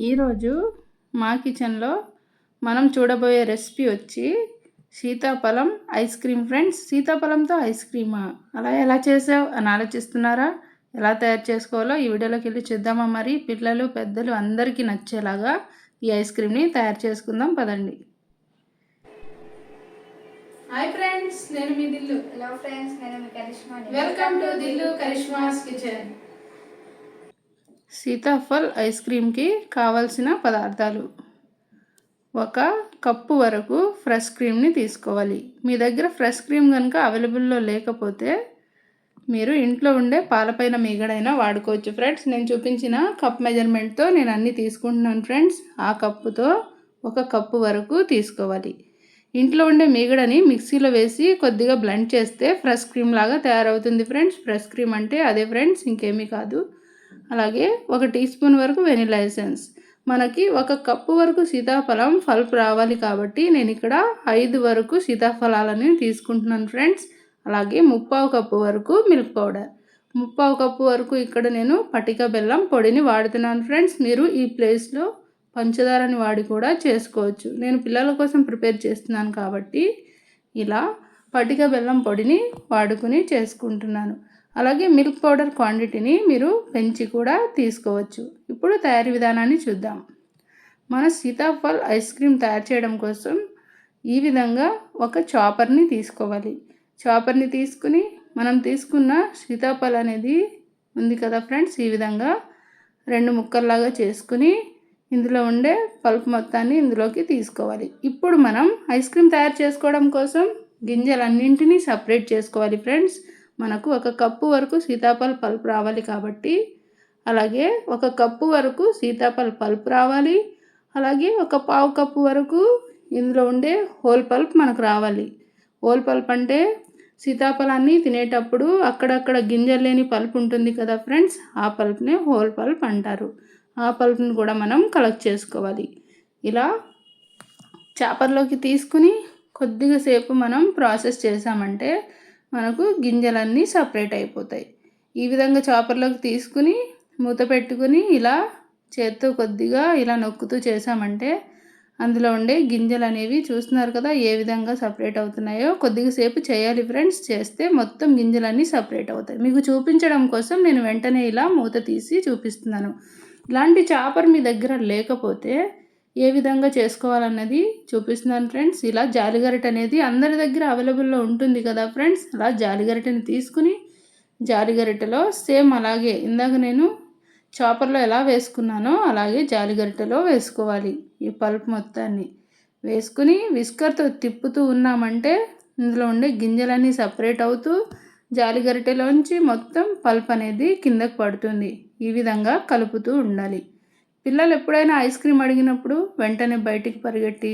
ఈరోజు మా కిచెన్లో మనం చూడబోయే రెసిపీ వచ్చి సీతాఫలం ఐస్ క్రీమ్. ఫ్రెండ్స్ సీతాఫలంతో ఐస్ క్రీమా? అలా ఎలా చేసావు? అని ఆలోచిస్తున్నారా? ఎలా తయారు చేసుకోవాలో ఈ వీడియోలోకి వెళ్ళి చూద్దామా మరి? పిల్లలు పెద్దలు అందరికీ నచ్చేలాగా ఈ ఐస్ క్రీమ్ని తయారు చేసుకుందాం పదండి. హాయ్ ఫ్రెండ్స్ నేను మీ దిల్లు. హలో ఫ్రెండ్స్ నేను మీ Karishma welcome to Dillu Karishma's kitchen. Sitaphal ice క్రీమ్కి కావలసిన పదార్థాలు. ఒక కప్పు వరకు ఫ్రెష్ క్రీమ్ని తీసుకోవాలి. మీ దగ్గర ఫ్రెష్ క్రీమ్ కనుక అవైలబుల్లో లేకపోతే మీరు ఇంట్లో ఉండే పాలపైన మీగడైనా వాడుకోవచ్చు ఫ్రెండ్స్. నేను చూపించిన కప్ మెజర్మెంట్తో నేను అన్నీ తీసుకుంటున్నాను ఫ్రెండ్స్. ఆ కప్పుతో ఒక కప్పు వరకు తీసుకోవాలి. ఇంట్లో ఉండే మీగడని మిక్సీలో వేసి కొద్దిగా బ్లెండ్ చేస్తే ఫ్రెష్ క్రీమ్ లాగా తయారవుతుంది ఫ్రెండ్స్. ఫ్రెష్ క్రీమ్ అంటే అదే ఫ్రెండ్స్ ఇంకేమీ కాదు. అలాగే ఒక టీ స్పూన్ వరకు వెనిలా ఎసెన్స్. మనకి ఒక కప్పు వరకు సీతాఫలం పల్ప్ రావాలి కాబట్టి నేను ఇక్కడ ఐదు వరకు సీతాఫలాలని తీసుకుంటున్నాను ఫ్రెండ్స్. అలాగే ముప్పావు కప్పు వరకు మిల్క్ పౌడర్. ముప్పావు కప్పు వరకు ఇక్కడ నేను పటిక బెల్లం పొడిని వాడుతున్నాను ఫ్రెండ్స్. మీరు ఈ ప్లేస్లో పంచదారని వాడి కూడా చేసుకోవచ్చు. నేను పిల్లల కోసం ప్రిపేర్ చేస్తున్నాను కాబట్టి ఇలా పటిక బెల్లం పొడిని వాడుకుని చేసుకుంటున్నాను. అలాగే మిల్క్ పౌడర్ క్వాంటిటీని మీరు పెంచి కూడా తీసుకోవచ్చు. ఇప్పుడు తయారీ విధానాన్ని చూద్దాం. మన సీతాఫల్ ఐస్ క్రీమ్ తయారు చేయడం కోసం ఈ విధంగా ఒక చాపర్ని తీసుకోవాలి. చాపర్ని తీసుకుని మనం తీసుకున్న సీతాఫల్ అనేది ఉంది కదా ఫ్రెండ్స్? ఈ విధంగా రెండు ముక్కల్లాగా చేసుకుని ఇందులో ఉండే పల్ప్ మొత్తాన్ని ఇందులోకి తీసుకోవాలి. ఇప్పుడు మనం ఐస్ క్రీమ్ తయారు చేసుకోవడం కోసం గింజలన్నింటినీ సపరేట్ చేసుకోవాలి ఫ్రెండ్స్. మనకు ఒక కప్పు వరకు సీతాఫల పల్ప్ రావాలి కాబట్టి అలాగే ఒక కప్పు వరకు సీతాఫల పల్ప్ రావాలి అలాగే ఒక పావు కప్పు వరకు ఇందులో ఉండే హోల్ పల్ప్ మనకు రావాలి. హోల్ పల్ప్ అంటే సీతాఫలాన్ని తినేటప్పుడు అక్కడక్కడ గింజలు లేని పల్ప్ ఉంటుంది కదా ఫ్రెండ్స్ ఆ పల్ప్నే హోల్ పల్ప్ అంటారు. ఆ పల్ప్ని కూడా మనం కలెక్ట్ చేసుకోవాలి. ఇలా చేపల్లోకి తీసుకుని కొద్దిగా సేపు మనం ప్రాసెస్ చేసామంటే మనకు గింజలన్నీ సపరేట్ అయిపోతాయి. ఈ విధంగా చాపర్లోకి తీసుకుని మూత పెట్టుకుని ఇలా చేత్తో కొద్దిగా ఇలా నొక్కుతూ చేసామంటే అందులో ఉండే గింజలు అనేవి చూస్తున్నారు కదా ఏ విధంగా సపరేట్ అవుతున్నాయో. కొద్దిగా సేపు చేయాలి ఫ్రెండ్స్ చేస్తే మొత్తం గింజలన్నీ సపరేట్ అవుతాయి. మీకు చూపించడం కోసం నేను వెంటనే ఇలా మూత తీసి చూపిస్తున్నాను. ఇలాంటి చాపర్ మీ దగ్గర లేకపోతే ఏ విధంగా చేసుకోవాలన్నది చూపిస్తున్నాను ఫ్రెండ్స్. ఇలా జాలిగరిట అనేది అందరి దగ్గర అవైలబుల్లో ఉంటుంది కదా ఫ్రెండ్స్. అలా జాలిగరిటని తీసుకుని జాలిగరిటలో సేమ్ అలాగే ఇందాక నేను చాపర్లో ఎలా వేసుకున్నానో అలాగే జాలిగరిటలో వేసుకోవాలి ఈ పల్ప్ మొత్తాన్ని. వేసుకుని విస్కర్తో తిప్పుతూ ఉన్నామంటే ఇందులో ఉండే గింజలన్నీ సపరేట్ అవుతూ జాలిగరిటెలోంచి మొత్తం పల్ప్ అనేది కిందకు పడుతుంది. ఈ విధంగా కలుపుతూ ఉండాలి. పిల్లలు ఎప్పుడైనా ఐస్ క్రీమ్ అడిగినప్పుడు వెంటనే బయటికి పరిగెట్టి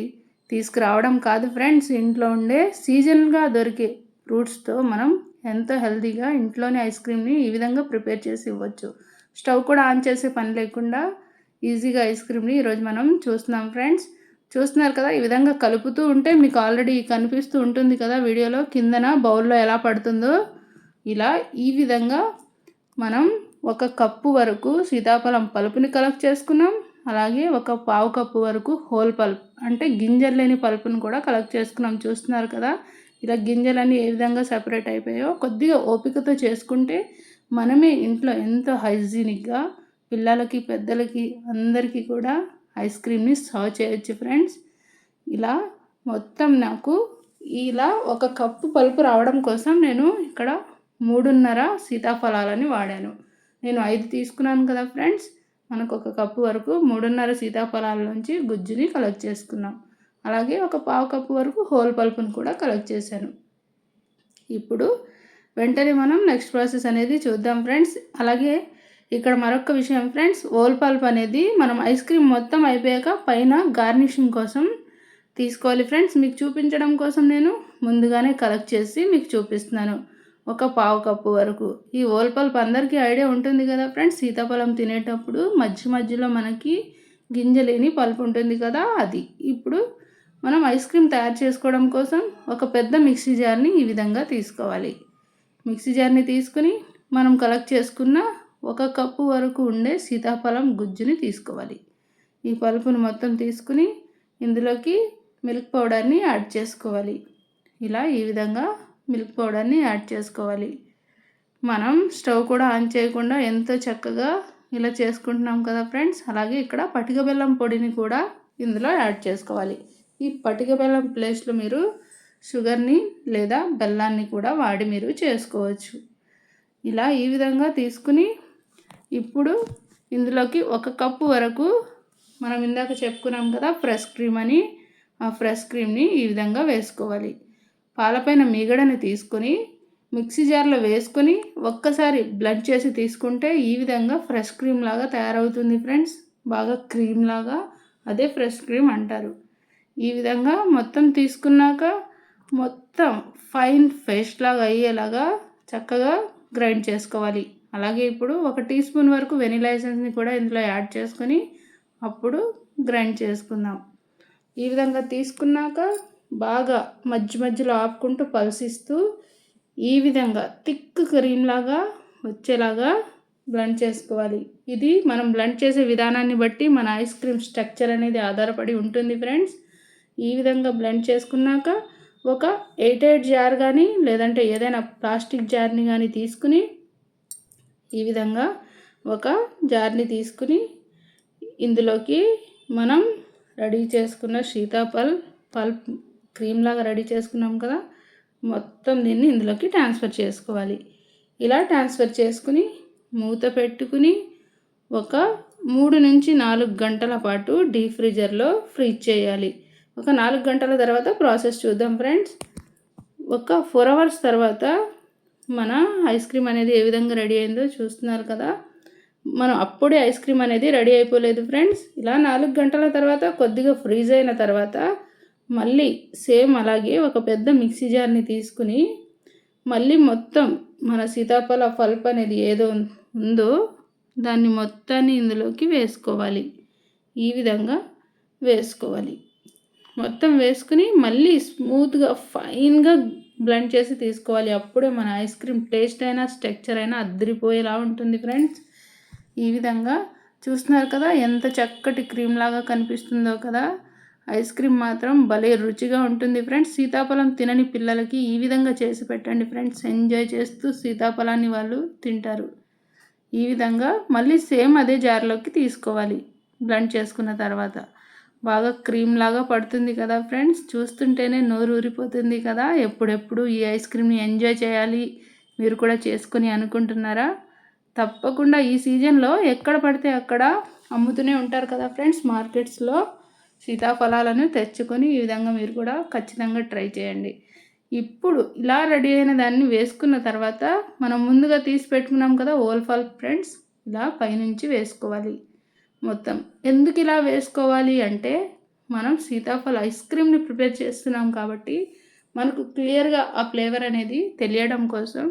తీసుకురావడం కాదు ఫ్రెండ్స్. ఇంట్లో ఉండే సీజన్గా దొరికే ఫ్రూట్స్తో మనం ఎంతో హెల్తీగా ఇంట్లోనే ఐస్ క్రీమ్ని ఈ విధంగా ప్రిపేర్ చేసి ఇవ్వచ్చు. స్టవ్ కూడా ఆన్ చేసే పని లేకుండా ఈజీగా ఐస్ క్రీమ్ని ఈరోజు మనం చూస్తున్నాం ఫ్రెండ్స్. చూస్తున్నారు కదా ఈ విధంగా కలుపుతూ ఉంటే మీకు ఆల్రెడీ కనిపిస్తూ ఉంటుంది కదా వీడియోలో కిందన బౌల్లో ఎలా పడుతుందో. ఇలా ఈ విధంగా మనం ఒక కప్పు వరకు సీతాఫలం పలుపుని కలెక్ట్ చేసుకున్నాం. అలాగే ఒక పావు కప్పు వరకు హోల్ పల్ప్ అంటే గింజలు లేని పలుపుని కూడా కలెక్ట్ చేసుకున్నాం. చూస్తున్నారు కదా ఇలా గింజలన్నీ ఏ విధంగా సపరేట్ అయిపోయాయో కొద్దిగా ఓపికతో చేసుకుంటే మనమే ఇంట్లో ఎంతో హైజీనిక్గా పిల్లలకి పెద్దలకి అందరికీ కూడా ఐస్ క్రీమ్ని సర్వ్ చేయొచ్చు ఫ్రెండ్స్. ఇలా మొత్తం నాకు ఇలా ఒక కప్పు పలుపు రావడం కోసం నేను ఇక్కడ మూడున్నర సీతాఫలాలని వాడాను. నేను ఐదు తీసుకున్నాను కదా ఫ్రెండ్స్. మనకు ఒక కప్పు వరకు మూడున్నర సీతాఫలాల నుంచి గుజ్జుని కలెక్ట్ చేసుకున్నాం. అలాగే ఒక పావు కప్పు వరకు హోల్ పల్పును కూడా కలెక్ట్ చేశాను. ఇప్పుడు వెంటనే మనం నెక్స్ట్ ప్రాసెస్ అనేది చూద్దాం ఫ్రెండ్స్. అలాగే ఇక్కడ మరొక విషయం ఫ్రెండ్స్. ఓల్ పల్ప్ అనేది మనం ఐస్ క్రీమ్ మొత్తం అయిపోయాక పైన గార్నిషింగ్ కోసం తీసుకోవాలి ఫ్రెండ్స్. మీకు చూపించడం కోసం నేను ముందుగానే కలెక్ట్ చేసి మీకు చూపిస్తున్నాను. ఒక పావు కప్పు వరకు. ఈ ఓల్పల్పు అందరికీ ఐడియా ఉంటుంది కదా ఫ్రెండ్స్? సీతాఫలం తినేటప్పుడు మధ్య మధ్యలో మనకి గింజలేని పల్పు ఉంటుంది కదా అది. ఇప్పుడు మనం ఐస్ క్రీమ్ తయారు చేసుకోవడం కోసం ఒక పెద్ద మిక్సీ జార్ని ఈ విధంగా తీసుకోవాలి. మిక్సీ జార్ని తీసుకుని మనం కలెక్ట్ చేసుకున్న ఒక కప్పు వరకు ఉండే సీతాఫలం గుజ్జుని తీసుకోవాలి. ఈ పల్పును మొత్తం తీసుకుని ఇందులోకి మిల్క్ పౌడర్ని యాడ్ చేసుకోవాలి. ఇలా ఈ విధంగా మిల్క్ పౌడర్ని యాడ్ చేసుకోవాలి. మనం స్టవ్ కూడా ఆన్ చేయకుండా ఎంతో చక్కగా ఇలా చేసుకుంటున్నాం కదా ఫ్రెండ్స్? అలాగే ఇక్కడ పటిక బెల్లం పొడిని కూడా ఇందులో యాడ్ చేసుకోవాలి. ఈ పటిక బెల్లం ప్లేస్లో మీరు షుగర్ని లేదా బెల్లాన్ని కూడా వాడి మీరు చేసుకోవచ్చు. ఇలా ఈ విధంగా తీసుకుని ఇప్పుడు ఇందులోకి ఒక కప్పు వరకు మనం ఇందాక చెప్పుకున్నాం కదా ఫ్రెష్ క్రీమ్ అని ఆ ఫ్రెష్ క్రీమ్ని ఈ విధంగా వేసుకోవాలి. పాలపైన మీగడని తీసుకొని మిక్సీ జార్లో వేసుకొని ఒక్కసారి బ్లడ్ చేసి తీసుకుంటే ఈ విధంగా ఫ్రెష్ క్రీమ్ లాగా తయారవుతుంది ఫ్రెండ్స్. బాగా క్రీమ్ లాగా అదే ఫ్రెష్ క్రీమ్ అంటారు. ఈ విధంగా మొత్తం తీసుకున్నాక మొత్తం ఫైన్ పేస్ట్ లాగా అయ్యేలాగా చక్కగా గ్రైండ్ చేసుకోవాలి. అలాగే ఇప్పుడు ఒక టీ స్పూన్ వరకు వెనిలా ఎసెన్స్ని కూడా ఇందులో యాడ్ చేసుకొని అప్పుడు గ్రైండ్ చేసుకుందాం. ఈ విధంగా తీసుకున్నాక బాగా మధ్య మధ్యలో ఆపుకుంటూ పల్సిస్తూ ఈ విధంగా థిక్ క్రీమ్ లాగా వచ్చేలాగా బ్లెండ్ చేసుకోవాలి. ఇది మనం బ్లెండ్ చేసే విధానాన్ని బట్టి మన ఐస్ క్రీమ్ స్ట్రక్చర్ అనేది ఆధారపడి ఉంటుంది ఫ్రెండ్స్. ఈ విధంగా బ్లెండ్ చేసుకున్నాక ఒక ఎయిట్ ఎయిట్ జార్ కానీ లేదంటే ఏదైనా ప్లాస్టిక్ జార్ని కానీ తీసుకుని ఈ విధంగా ఒక జార్ని తీసుకుని ఇందులోకి మనం రెడీ చేసుకున్న సీతాఫల్ పల్ప్ క్రీమ్ లాగా రెడీ చేసుకున్నాం కదా మొత్తం దీన్ని ఇందులోకి ట్రాన్స్ఫర్ చేసుకోవాలి. ఇలా ట్రాన్స్ఫర్ చేసుకుని మూత పెట్టుకుని ఒక మూడు నుంచి నాలుగు గంటల పాటు డీప్ ఫ్రీజర్లో ఫ్రీజ్ చేయాలి. ఒక నాలుగు గంటల తర్వాత ప్రాసెస్ చూద్దాం ఫ్రెండ్స్. ఒక ఫోర్ అవర్స్ తర్వాత మన ఐస్ క్రీమ్ అనేది ఏ విధంగా రెడీ అయిందో చూస్తున్నారు కదా. మనం అప్పుడే ఐస్ క్రీమ్ అనేది రెడీ అయిపోలేదు ఫ్రెండ్స్. ఇలా నాలుగు గంటల తర్వాత కొద్దిగా ఫ్రీజ్ అయిన తర్వాత మళ్ళీ సేమ్ అలాగే ఒక పెద్ద మిక్సీ జార్ని తీసుకుని మళ్ళీ మొత్తం మన సీతాఫల పల్ప్ అనేది ఏదో ఉందో దాన్ని మొత్తాన్ని ఇందులోకి వేసుకోవాలి. ఈ విధంగా వేసుకోవాలి. మొత్తం వేసుకుని మళ్ళీ స్మూత్గా ఫైన్గా బ్లెండ్ చేసి తీసుకోవాలి. అప్పుడే మన ఐస్ క్రీమ్ టేస్ట్ అయినా స్ట్రక్చర్ అయినా అద్దరిపోయేలా ఉంటుంది ఫ్రెండ్స్. ఈ విధంగా చూస్తున్నారు కదా ఎంత చక్కటి క్రీమ్ లాగా కనిపిస్తుందో కదా. ఐస్ క్రీమ్ మాత్రం భలే రుచిగా ఉంటుంది ఫ్రెండ్స్. సీతాఫలం తినని పిల్లలకి ఈ విధంగా చేసి పెట్టండి ఫ్రెండ్స్. ఎంజాయ్ చేస్తూ సీతాఫలాన్ని వాళ్ళు తింటారు. ఈ విధంగా మళ్ళీ సేమ్ అదే జార్లోకి తీసుకోవాలి. బ్లెండ్ చేసుకున్న తర్వాత. బాగా క్రీమ్ లాగా పడుతుంది కదా ఫ్రెండ్స్. చూస్తుంటేనే నోరు ఊరిపోతుంది కదా. ఎప్పుడెప్పుడు ఈ ఐస్ క్రీమ్ని ఎంజాయ్ చేయాలి? మీరు కూడా చేసుకొని అనుకుంటున్నారా? తప్పకుండా ఈ సీజన్లో ఎక్కడ పడితే అక్కడ అమ్ముతూనే ఉంటారు కదా ఫ్రెండ్స్ మార్కెట్స్లో. సీతాఫలాలను తెచ్చుకొని ఈ విధంగా మీరు కూడా ఖచ్చితంగా ట్రై చేయండి. ఇప్పుడు ఇలా రెడీ అయిన దాన్ని వేసుకున్న తర్వాత మనం ముందుగా తీసి పెట్టుకున్నాం కదా ఓల్ఫాల్ ఫ్రెండ్స్ ఇలా పైనుంచి వేసుకోవాలి మొత్తం. ఎందుకు ఇలా వేసుకోవాలి అంటే మనం సీతాఫల ఐస్ క్రీమ్ని ప్రిపేర్ చేస్తున్నాం కాబట్టి మనకు క్లియర్గా ఆ ఫ్లేవర్ అనేది తెలియడం కోసం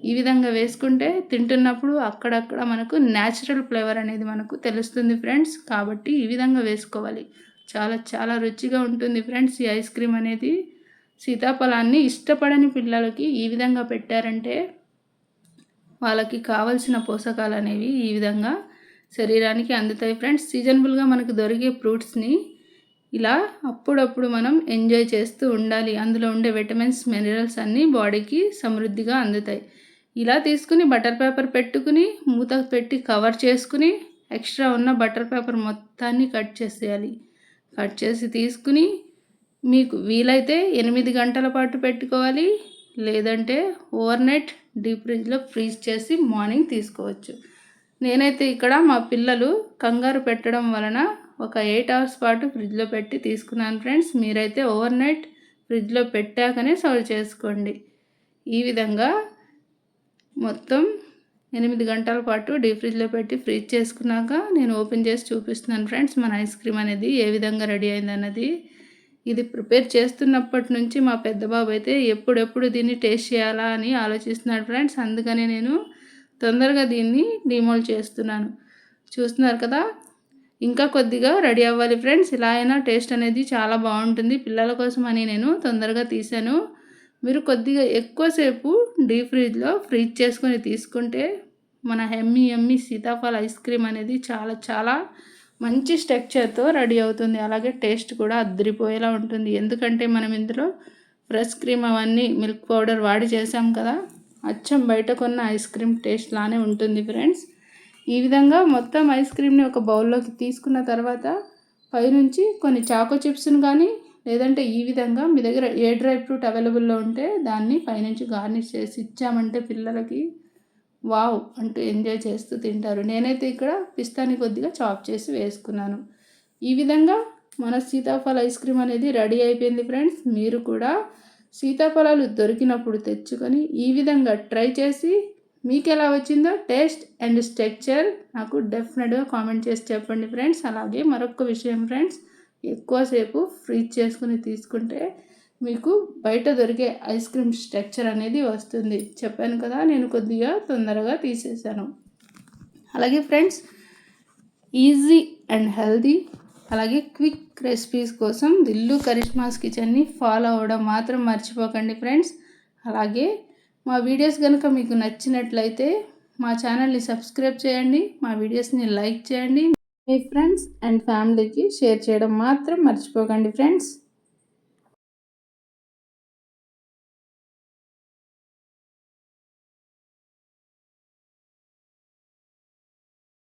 ఈ విధంగా వేసుకుంటే తింటున్నప్పుడు అక్కడక్కడ మనకు న్యాచురల్ ఫ్లేవర్ అనేది మనకు తెలుస్తుంది ఫ్రెండ్స్ కాబట్టి ఈ విధంగా వేసుకోవాలి. చాలా చాలా రుచిగా ఉంటుంది ఫ్రెండ్స్ ఈ ఐస్ క్రీమ్ అనేది. సీతాఫలాన్ని ఇష్టపడని పిల్లలకి ఈ విధంగా పెట్టారంటే వాళ్ళకి కావలసిన పోషకాలు అనేవి ఈ విధంగా శరీరానికి అందుతాయి ఫ్రెండ్స్. సీజనబుల్గా మనకు దొరికే ఫ్రూట్స్ని ఇలా అప్పుడప్పుడు మనం ఎంజాయ్ చేస్తూ ఉండాలి. అందులో ఉండే విటమిన్స్ మినరల్స్ అన్నీ బాడీకి సమృద్ధిగా అందుతాయి. ఇలా తీసుకుని బటర్ పేపర్ పెట్టుకుని మూత పెట్టి కవర్ చేసుకుని ఎక్స్ట్రా ఉన్న బటర్ పేపర్ మొత్తాన్ని కట్ చేసేయాలి. కట్ చేసి తీసుకుని మీకు వీలైతే ఎనిమిది గంటల పాటు పెట్టుకోవాలి. లేదంటే ఓవర్ నైట్ డీప్ ఫ్రిడ్జ్లో ఫ్రీజ్ చేసి మార్నింగ్ తీసుకోవచ్చు. నేనైతే ఇక్కడ మా పిల్లలు కంగారు పెట్టడం వలన ఒక ఎయిట్ అవర్స్ పాటు ఫ్రిడ్జ్లో పెట్టి తీసుకున్నాను ఫ్రెండ్స్. మీరైతే ఓవర్ నైట్ ఫ్రిడ్జ్లో పెట్టాకనే సర్వ్ చేసుకోండి. ఈ విధంగా మొత్తం ఎనిమిది గంటల పాటు డీప్ ఫ్రిడ్జ్లో పెట్టి ఫ్రీజ్ చేసుకున్నాక నేను ఓపెన్ చేసి చూపిస్తున్నాను ఫ్రెండ్స్ మన ఐస్ క్రీమ్ అనేది ఏ విధంగా రెడీ అయిందన్నది. ఇది ప్రిపేర్ చేస్తున్నప్పటి నుంచి మా పెద్ద బాబు అయితే ఎప్పుడెప్పుడు దీన్ని టేస్ట్ చేయాలా అని ఆలోచిస్తున్నాడు ఫ్రెండ్స్. అందుకని నేను తొందరగా దీన్ని డిమోల్ చేస్తున్నాను. చూస్తున్నారు కదా? ఇంకా కొద్దిగా రెడీ అవ్వాలి ఫ్రెండ్స్. ఇలా అయినా టేస్ట్ అనేది చాలా బాగుంటుంది. పిల్లల కోసం అని నేను తొందరగా తీసాను మీరు కొద్దిగా ఎక్కువసేపు డీప్ ఫ్రిడ్జ్లో ఫ్రీజ్ చేసుకొని తీసుకుంటే మన ఎమ్మి ఎమ్మి సీతాఫల ఐస్ క్రీమ్ అనేది చాలా చాలా మంచి స్ట్రక్చర్తో రెడీ అవుతుంది. అలాగే టేస్ట్ కూడా అద్దరిపోయేలా ఉంటుంది. ఎందుకంటే మనం ఇందులో ఫ్రెష్ క్రీమ్ అవన్నీ మిల్క్ పౌడర్ వాడి చేసాం కదా అచ్చం బయట కొన్న ఐస్ క్రీమ్ టేస్ట్ లానే ఉంటుంది ఫ్రెండ్స్. ఈ విధంగా మొత్తం ఐస్ క్రీమ్ని ఒక బౌల్లోకి తీసుకున్న తర్వాత పైనుంచి కొన్ని చాకో చిప్స్ని కానీ లేదంటే ఈ విధంగా మీ దగ్గర ఏ డ్రై ఫ్రూట్ అవైలబుల్లో ఉంటే దాన్ని పైనుంచి గార్నిష్ చేసి ఇచ్చామంటే పిల్లలకి వావ్ అంటూ ఎంజాయ్ చేస్తూ తింటారు. నేనైతే ఇక్కడ పిస్తాని కొద్దిగా చాప్ చేసి వేసుకున్నాను. ఈ విధంగా మన సీతాఫల ఐస్ క్రీమ్ అనేది రెడీ అయిపోయింది ఫ్రెండ్స్. మీరు కూడా సీతాఫలాలు దొరికినప్పుడు తెచ్చుకొని ఈ విధంగా ట్రై చేసి మీకు ఎలా వచ్చిందో టేస్ట్ అండ్ స్ట్రక్చర్ నాకు డెఫినెట్గా కామెంట్ చేసి చెప్పండి ఫ్రెండ్స్. అలాగే మరొక విషయం ఫ్రెండ్స్. ఎక్కువసేపు ఫ్రీజ్ చేసుకుని తీసుకుంటే మీకు బయట దొరికే ఐస్ క్రీమ్ స్ట్రక్చర్ అనేది వస్తుంది. చెప్పాను కదా నేను కొద్దిగా తొందరగా తీసేసాను అలాగే ఫ్రెండ్స్ ఈజీ అండ్ హెల్దీ అలాగే క్విక్ రెసిపీస్ కోసం దిల్లు కరిష్మాస్ కిచెన్ని ఫాలో అవ్వడం మాత్రం మర్చిపోకండి ఫ్రెండ్స్. అలాగే మా వీడియోస్ కనుక మీకు నచ్చినట్లయితే మా ఛానల్ని సబ్స్క్రైబ్ చేయండి మా వీడియోస్ని లైక్ చేయండి. మీ ఫ్రెండ్స్ అండ్ ఫ్యామిలీకి షేర్ చేయడం మాత్రం మర్చిపోకండి ఫ్రెండ్స్.